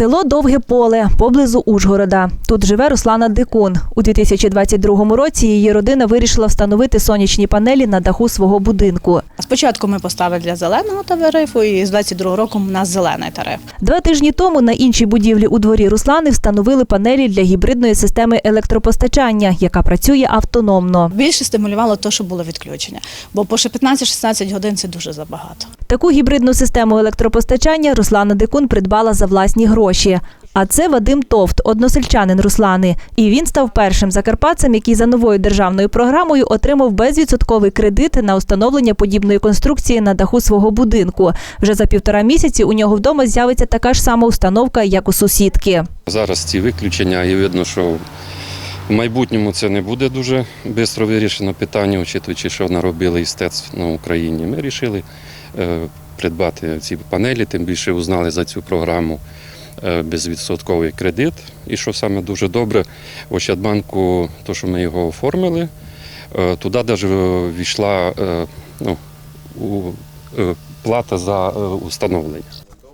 Село Довге Поле поблизу Ужгорода. Тут живе Руслана Дикун. У 2022 році її родина вирішила встановити сонячні панелі на даху свого будинку. Спочатку ми поставили для зеленого тарифу, і з 22 року у нас зелений тариф. Два тижні тому на іншій будівлі у дворі Руслани встановили панелі для гібридної системи електропостачання, яка працює автономно. Більше стимулювало те, що було відключення, бо по ще 15-16 годин це дуже забагато. Таку гібридну систему електропостачання Руслана Дикун придбала за власні гроші. А це Вадим Товт, односельчанин Руслани. І він став першим закарпатцем, який за новою державною програмою отримав безвідсотковий кредит на установлення подібної конструкції на даху свого будинку. Вже за півтора місяці у нього вдома з'явиться така ж сама установка, як у сусідки. Зараз ці виключення, і видно, що в майбутньому це не буде дуже швидко вирішено питання, очитуючи, що наробили істець на Україні. Ми вирішили е, придбати ці панелі, тим більше узнали за цю програму безвідсотковий кредит. І що саме дуже добре, в Ощадбанку, то, що ми його оформили, е, туди навіть війшла е, ну, е, плата за е, установлення.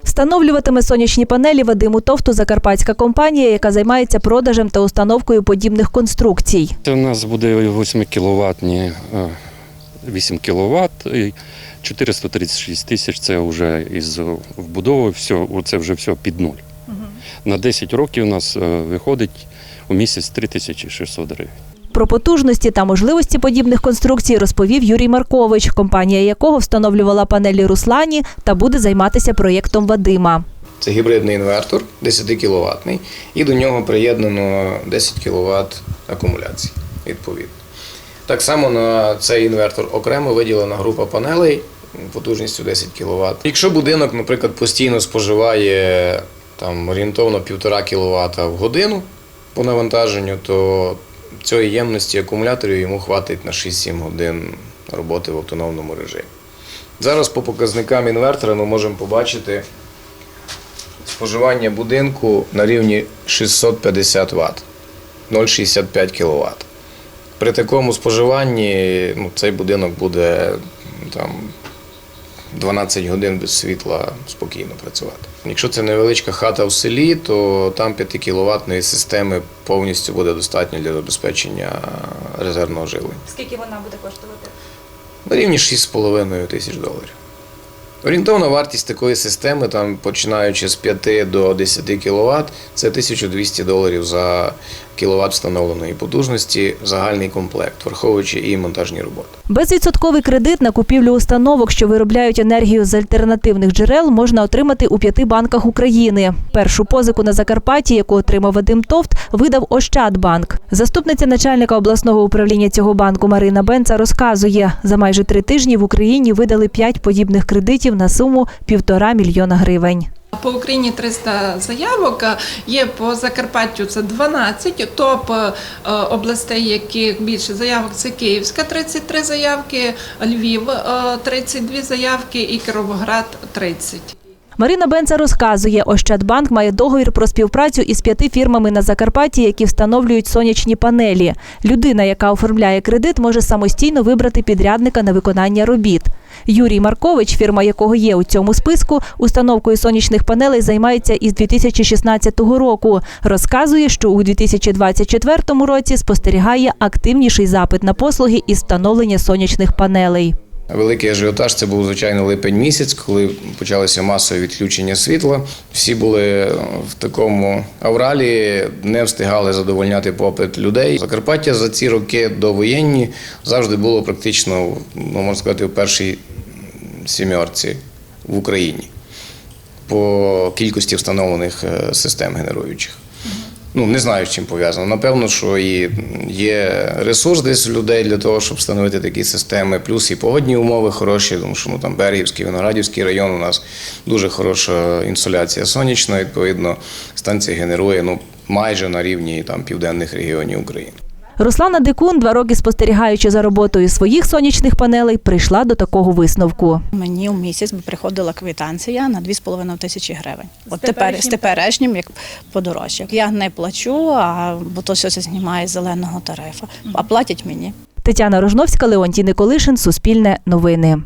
Встановлюватиме сонячні панелі Вадиму Товту закарпатська компанія, яка займається продажем та установкою подібних конструкцій. Це у нас буде 8 кіловатні, 8 кВт і 436 тисяч це вже із вбудови, все, це вже все під нуль. На 10 років у нас е, виходить у місяць 3600 гривень. Про потужності та можливості подібних конструкцій розповів Юрій Маркович, компанія якого встановлювала панелі Руслані та буде займатися проєктом Вадима. Це гібридний інвертор 10 кВт, і до нього приєднано 10 кВт акумуляції відповідно. Так само на цей інвертор окремо виділена група панелей потужністю 10 кВт. Якщо будинок, наприклад, постійно споживає там, орієнтовно 1,5 кВт в годину по навантаженню, то цієї ємності акумуляторів йому хватить на 6-7 годин роботи в автономному режимі. Зараз по показникам інвертора ми можемо побачити споживання будинку на рівні 650 Вт, 0,65 кВт. При такому споживанні ну, цей будинок буде там, 12 годин без світла спокійно працювати. Якщо це невеличка хата в селі, то там 5 кіловатної системи повністю буде достатньо для забезпечення резервного живлення. Скільки вона буде коштувати? На рівні 6,5 тисяч доларів. Орієнтовна вартість такої системи, там, починаючи з 5 до 10 кВт, це 1200 доларів за кіловат встановленої потужності, загальний комплект, враховуючи і монтажні роботи. Безвідсотковий кредит на купівлю установок, що виробляють енергію з альтернативних джерел, можна отримати у п'яти банках України. Першу позику на Закарпатті, яку отримав Вадим Товт, видав Ощадбанк. Заступниця начальника обласного управління цього банку Марина Бенца розказує, за майже три тижні в Україні видали п'ять подібних кредитів на суму півтора мільйона гривень. По Україні 300 заявок, є по Закарпаттю це 12, топ е, областей, яких більше заявок це Київська 33 заявки, Львів е, 32 заявки і Кировоград 30. Марина Бенца розказує, Ощадбанк має договір про співпрацю із п'яти фірмами на Закарпатті, які встановлюють сонячні панелі. Людина, яка оформляє кредит, може самостійно вибрати підрядника на виконання робіт. Юрій Маркович, фірма якого є у цьому списку, установкою сонячних панелей займається із 2016 року. Розказує, що у 2024 році спостерігає активніший запит на послуги із встановлення сонячних панелей. Великий ажіотаж це був звичайно липень місяць, коли почалося масове відключення світла. Всі були в такому авралі, не встигали задовольняти попит людей. Закарпаття за ці роки довоєнні завжди було практично, ну можна сказати, в першій сімерці в Україні по кількості встановлених е, систем генеруючих. Ну, не знаю, з чим пов'язано. Напевно, що і є ресурс десь людей для того, щоб встановити такі системи, плюс і погодні умови хороші, тому що ну, там Бергівський, Виноградівський район у нас дуже хороша інсоляція сонячна, відповідно, станція генерує ну, майже на рівні там, південних регіонів України. Руслана Дикун, два роки спостерігаючи за роботою своїх сонячних панелей, прийшла до такого висновку. Мені в місяць приходила квитанція на 2,5 тисячі гривень. От тепер з теперішнім як подорожче. Я не плачу, а бо то все це знімає з зеленого тарифу. А платять мені. Тетяна Рожновська, Леонтій Николишин, Суспільне новини.